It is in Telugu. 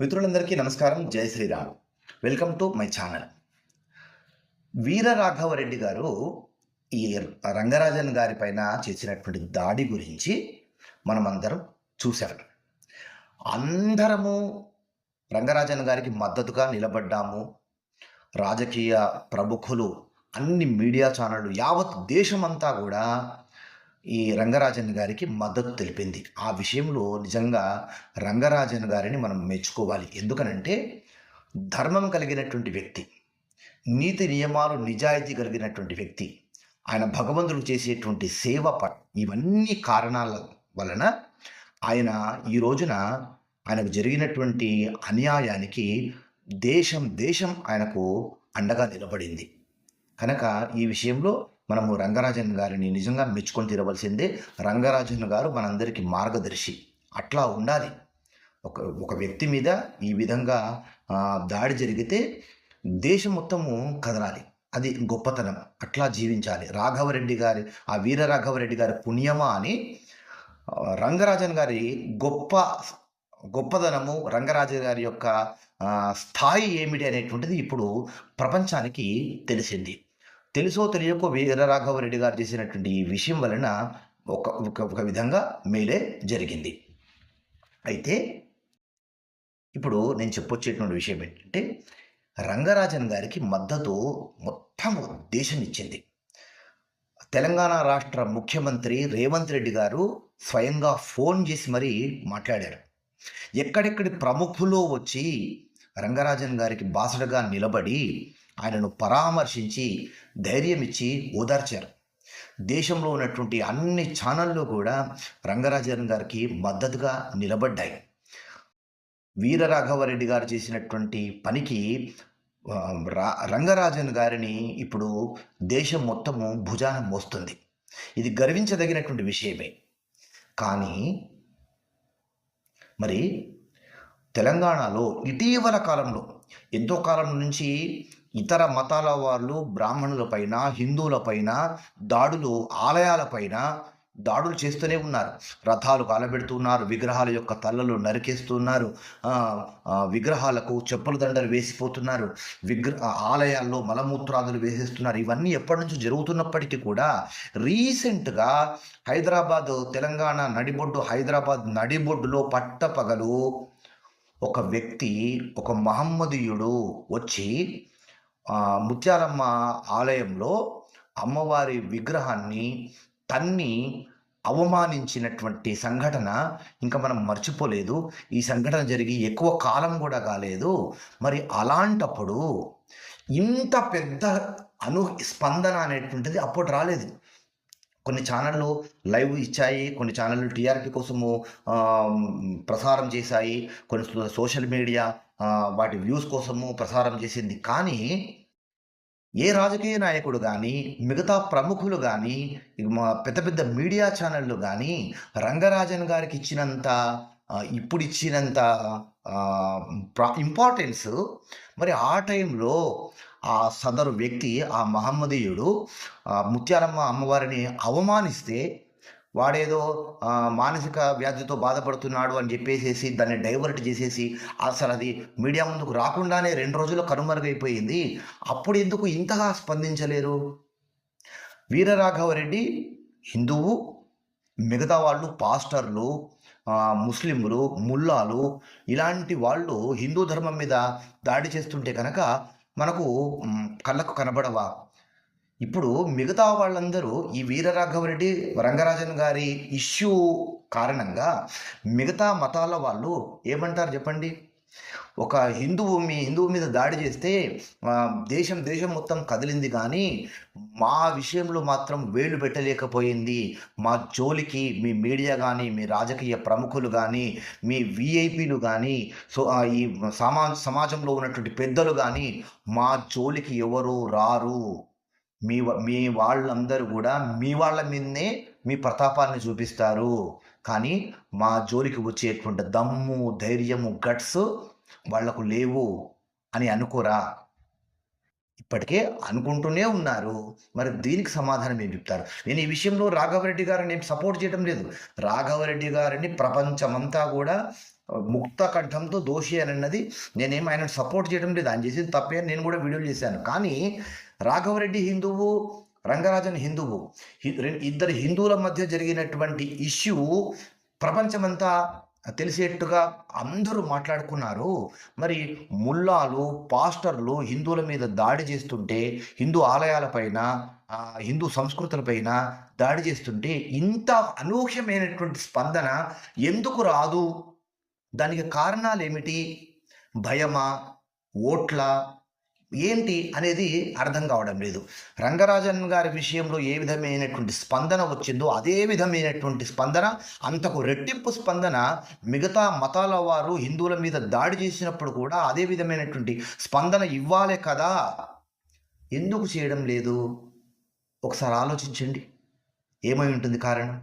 మిత్రులందరికీ నమస్కారం. జై Shriram. Welcome to my channel. Veera Raghavareddy గారు ఈ రంగరాజన్ గారి పైన చేసినటువంటి దాడి గురించి మనమందరం చూశారు అందరము రంగరాజన్ గారికి మద్దతుగా నిలబడ్డాము. రాజకీయ ప్రముఖులు అన్ని మీడియా ఛానళ్ళు యావత్ దేశమంతా కూడా ఈ రంగరాజన్ గారికి మద్దతు తెలిపింది. ఆ విషయంలో నిజంగా రంగరాజన్ గారిని మనం మెచ్చుకోవాలి. ఎందుకనంటే ధర్మం కలిగినటువంటి వ్యక్తి నీతి నియమాలు నిజాయితీ కలిగినటువంటి వ్యక్తి ఆయన భగవంతుడు చేసేటువంటి సేవ ప ఇవన్నీ కారణాల వలన ఆయన ఈ రోజున ఆయనకు జరిగినటువంటి అన్యాయానికి దేశం దేశం ఆయనకు అండగా నిలబడింది. కనుక ఈ విషయంలో మనము రంగరాజన్ గారిని నిజంగా మెచ్చుకొని తీరవలసిందే రంగరాజన్ గారు మనందరికీ మార్గదర్శి. అట్లా ఉండాలి. ఒక ఒక వ్యక్తి మీద ఈ విధంగా దాడి జరిగితే దేశం మొత్తము కదలాలి. అది గొప్పతనం. అట్లా జీవించాలి. రాఘవరెడ్డి గారి ఆ వీర రాఘవరెడ్డి గారి పుణ్యమా అని రంగరాజన్ గారి గొప్ప గొప్పదనము రంగరాజన్ గారి యొక్క స్థాయి ఏమిటి అనేటువంటిది ఇప్పుడు ప్రపంచానికి తెలిసింది. తెలుసో తెలియకో వీరరాఘవరెడ్డి గారు చేసినటువంటి ఈ విషయం వలన ఒక ఒక ఒక విధంగా మేలే జరిగింది. అయితే ఇప్పుడు నేను చెప్పొచ్చేటువంటి విషయం ఏంటంటే రంగరాజన్ గారికి మద్దతు మొత్తం దేశం ఇచ్చింది. తెలంగాణ రాష్ట్ర ముఖ్యమంత్రి రేవంత్ రెడ్డి గారు స్వయంగా ఫోన్ చేసి మరీ మాట్లాడారు. ఎక్కడెక్కడి ప్రముఖులు వచ్చి రంగరాజన్ గారికి బాసడగా నిలబడి ఆయనను పరామర్శించి ధైర్యం ఇచ్చి ఓదార్చారు. దేశంలో ఉన్నటువంటి అన్ని ఛానళ్ళు కూడా రంగరాజన్ గారికి మద్దతుగా నిలబడ్డాయి. వీరరాఘవరెడ్డి గారు చేసినటువంటి పనికి రా రంగరాజన్ గారిని ఇప్పుడు దేశం మొత్తము భుజాన మోస్తుంది. ఇది గర్వించదగినటువంటి విషయమే. కానీ మరి తెలంగాణలో ఇటీవల కాలంలో ఎంతో కాలం నుంచి ఇతర మతాల వాళ్ళు బ్రాహ్మణులపైన హిందువులపైన దాడులు ఆలయాలపైన దాడులు చేస్తూనే ఉన్నారు. రథాలు కాలబెడుతున్నారు విగ్రహాల యొక్క తలలు నరికేస్తున్నారు విగ్రహాలకు చెప్పుల దండలు వేసిపోతున్నారు విగ్ర ఆలయాల్లో మలమూత్రాదులు వేసేస్తున్నారు. ఇవన్నీ ఎప్పటి నుంచో జరుగుతున్నప్పటికీ కూడా రీసెంట్గా హైదరాబాద్ తెలంగాణ నడిబొడ్డు హైదరాబాద్ నడిబొడ్డులో పట్టపగలు ఒక వ్యక్తి ఒక మహమ్మదీయుడు వచ్చి ముత్యాలమ్మ ఆలయంలో అమ్మవారి విగ్రహాన్ని తన్ని అవమానించినటువంటి సంఘటన ఇంకా మనం మర్చిపోలేదు. ఈ సంఘటన జరిగి ఎక్కువ కాలం కూడా కాలేదు. మరి అలాంటప్పుడు ఇంత పెద్ద అను స్పందన అనేటువంటిది అప్పుడు రాలేదు. కొన్ని ఛానళ్ళు లైవ్ ఇచ్చాయి. కొన్ని ఛానళ్ళు టీఆర్పీ కోసము ప్రసారం చేశాయి. కొన్ని సోషల్ మీడియా వాటి వ్యూస్ కోసము ప్రసారం చేసింది. కానీ ఏ రాజకీయ నాయకుడు కానీ మిగతా ప్రముఖులు కానీ పెద్ద పెద్ద మీడియా ఛానళ్ళు కానీ రంగరాజన్ గారికి ఇచ్చినంత ఇప్పుడు ఇచ్చినంత ఇంపార్టెన్స్ మరి ఆ టైంలో ఆ సదరు వ్యక్తి ఆ మహమ్మదీయుడు ముత్యాలమ్మ అమ్మవారిని అవమానిస్తే వాడేదో మానసిక వ్యాధితో బాధపడుతున్నాడు అని చెప్పేసేసి దాన్ని డైవర్ట్ చేసేసి అసలు అది మీడియా ముందుకు రాకుండానే రెండు రోజులు కనుమరుగైపోయింది. అప్పుడు ఎందుకు ఇంతగా స్పందించలేరు? వీరరాఘవరెడ్డి హిందువు మిగతా వాళ్ళు పాస్టర్లు ముస్లింలు ముల్లాలు ఇలాంటి వాళ్ళు హిందూ ధర్మం మీద దాడి చేస్తుంటే కనుక మనకు కళ్ళకు కనబడవా? ఇప్పుడు మిగతా వాళ్ళందరూ ఈ వీరరాఘవరెడ్డి రంగరాజన్ గారి ఇష్యూ కారణంగా మిగతా మతాల వాళ్ళు ఏమంటారు చెప్పండి? ఒక హిందువు మీ హిందువు మీద దాడి చేస్తే దేశం దేశం మొత్తం కదిలింది కానీ మా విషయంలో మాత్రం వేలు పెట్టలేకపోయింది. మా జోలికి మీ మీడియా కానీ మీ రాజకీయ ప్రముఖులు కానీ మీ విఐపీలు కానీ సో ఈ సమా సమాజంలో ఉన్నటువంటి పెద్దలు కానీ మా జోలికి ఎవరు రారు. మీ మీ వాళ్ళందరూ కూడా మీ వాళ్ళ మీదనే మీ ప్రతాపాన్ని చూపిస్తారు. కానీ మా జోలికి వచ్చేటువంటి దమ్ము ధైర్యము గట్స్ వాళ్ళకు లేవు అని అనుకోరా? ఇప్పటికే అనుకుంటూనే ఉన్నారు. మరి దీనికి సమాధానం ఏం చెప్తారు? నేను ఈ విషయంలో రాఘవరెడ్డి గారిని ఏం సపోర్ట్ చేయడం లేదు. రాఘవరెడ్డి గారిని ప్రపంచమంతా కూడా ముక్త కంఠంతో దోషి అని అన్నది నేనేం ఆయన సపోర్ట్ చేయడం లేదు. ఆయన చేసేది తప్పే అని నేను కూడా వీడియోలు చేశాను. కానీ రాఘవరెడ్డి హిందువు రంగరాజన్ హిందువు. ఇద్దరు హిందువుల మధ్య జరిగినటువంటి ఇష్యూ ప్రపంచమంతా తెలిసేట్టుగా అందరూ మాట్లాడుకున్నారు. మరి ముల్లాలు పాస్టర్లు హిందువుల మీద దాడి చేస్తుంటే హిందూ ఆలయాలపైన హిందూ సంస్కృతులపైన దాడి చేస్తుంటే ఇంత అనూహ్యమైనటువంటి స్పందన ఎందుకు రాదు? దానికి కారణాలు ఏమిటి భయమా? ఓట్ల? ఏంటి అనేది అర్థం కావడం లేదు. రంగరాజన్ గారి విషయంలో ఏ విధమైనటువంటి స్పందన వచ్చిందో అదే విధమైనటువంటి స్పందన అంతకు రెట్టింపు స్పందన మిగతా మతాల వారు హిందువుల మీద దాడి చేసినప్పుడు కూడా అదే విధమైనటువంటి స్పందన ఇవ్వాలి కదా. ఎందుకు చేయడం లేదు? ఒకసారి ఆలోచించండి. ఏమై ఉంటుంది కారణం?